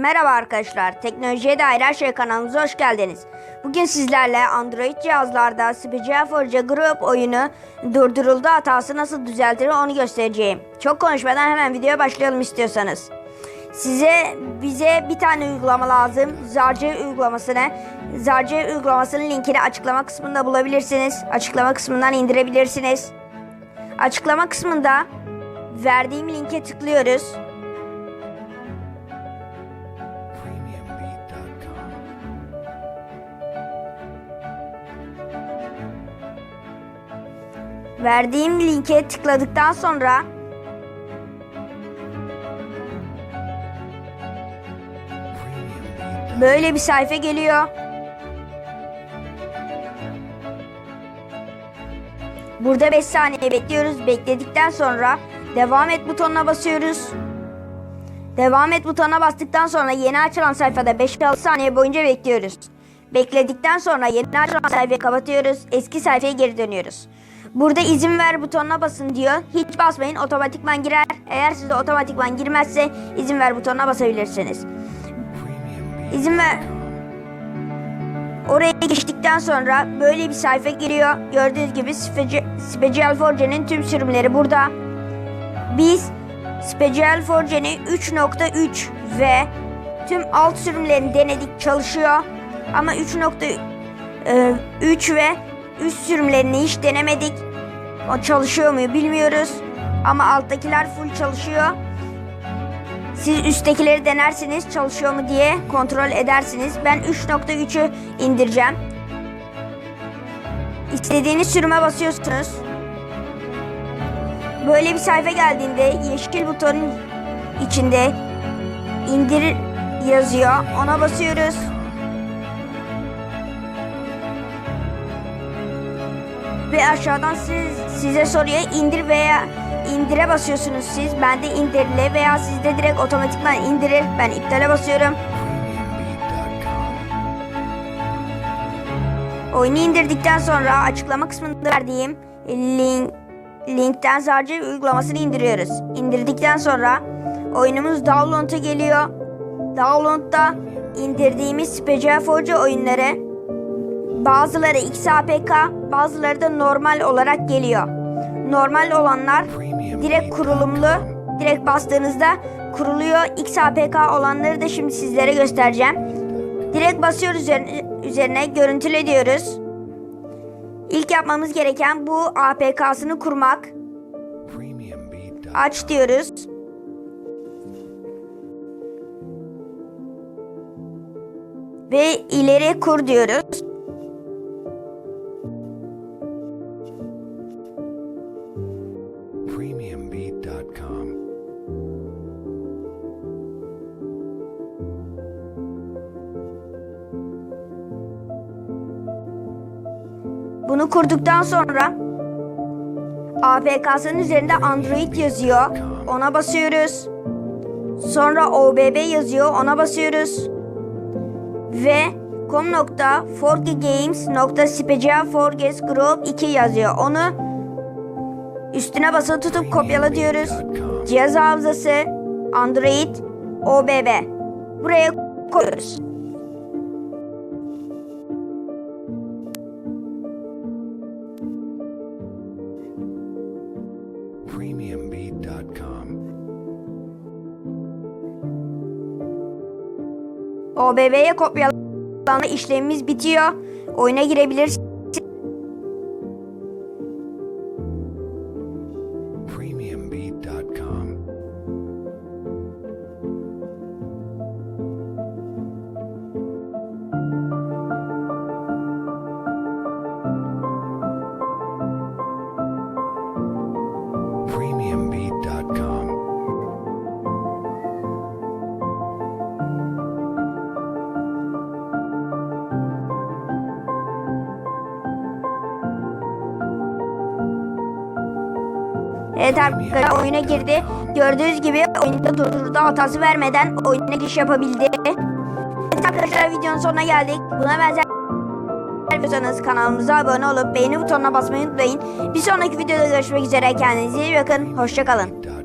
Merhaba arkadaşlar, Teknolojiye Dair Her Şey kanalımıza hoş geldiniz. Bugün sizlerle Android cihazlarda Special Forge Group oyunu durduruldu hatası nasıl düzeltilir onu göstereceğim. Çok konuşmadan hemen videoya başlayalım istiyorsanız. Size bize bir tane uygulama lazım. Zarce uygulamasını. Zarce uygulamasının linkini açıklama kısmında bulabilirsiniz. Açıklama kısmından indirebilirsiniz. Açıklama kısmında verdiğim linke tıklıyoruz. Verdiğim linke tıkladıktan sonra böyle bir sayfa geliyor. Burada 5 saniye bekliyoruz. Bekledikten sonra devam et butonuna basıyoruz. Devam et butonuna bastıktan sonra yeni açılan sayfada 5-6 saniye boyunca bekliyoruz. Bekledikten sonra yeni açılan sayfayı kapatıyoruz. Eski sayfaya geri dönüyoruz. Burada izin ver butonuna basın diyor. Hiç basmayın otomatikman girer. Eğer sizde otomatikman girmezse izin ver butonuna basabilirsiniz. İzin ver. Oraya geçtikten sonra böyle bir sayfa giriyor. Gördüğünüz gibi Speci- Special Forge'nin tüm sürümleri burada. Biz Special Forge'nin 3.3 ve tüm alt sürümlerini denedik çalışıyor. Ama 3.3 ve üst sürümlerini hiç denemedik. O çalışıyor mu bilmiyoruz. Ama alttakiler full çalışıyor. Siz üsttekileri denersiniz çalışıyor mu diye kontrol edersiniz. Ben 3.3'ü indireceğim. İstediğiniz sürüme basıyorsunuz. Böyle bir sayfa geldiğinde yeşil butonun içinde indir yazıyor. Ona basıyoruz. Ve aşağıdan siz, size soruyor indir veya indire basıyorsunuz siz. Ben de indirle veya sizde direkt otomatikman indirir. Ben iptale basıyorum. Oyunu indirdikten sonra açıklama kısmında verdiğim link, linkten sadece uygulamasını indiriyoruz. İndirdikten sonra oyunumuz download'a geliyor. Download'da indirdiğimiz Forge oyunları bazıları XAPK, bazıları da normal olarak geliyor. Normal olanlar direkt kurulumlu. Direkt bastığınızda kuruluyor. XAPK olanları da şimdi sizlere göstereceğim. Direkt basıyoruz üzerine, üzerine görüntüle diyoruz. İlk yapmamız gereken bu APK'sını kurmak. Aç diyoruz. Ve ileri kur diyoruz. Bunu kurduktan sonra APK'sının üzerinde Android yazıyor. Ona basıyoruz. Sonra OBB yazıyor. Ona basıyoruz. Ve com.forgegames.specialforges group 2 yazıyor. Onu üstüne basılı tutup kopyala diyoruz. Cihaz hafızası Android OBB. Buraya koyuyoruz. OBB'ye kopyalama işlemimiz bitiyor. Oyuna girebiliriz. Premiumbeat.com. Evet oyuna girdi. Gördüğünüz gibi oyunda durdurdu hatası vermeden oyuna giriş yapabildi. Evet arkadaşlar videonun sonuna geldik. Buna benzer videosanız kanalımıza abone olup beğeni butonuna basmayı unutmayın. Bir sonraki videoda görüşmek üzere. Kendinize iyi bakın. Hoşçakalın.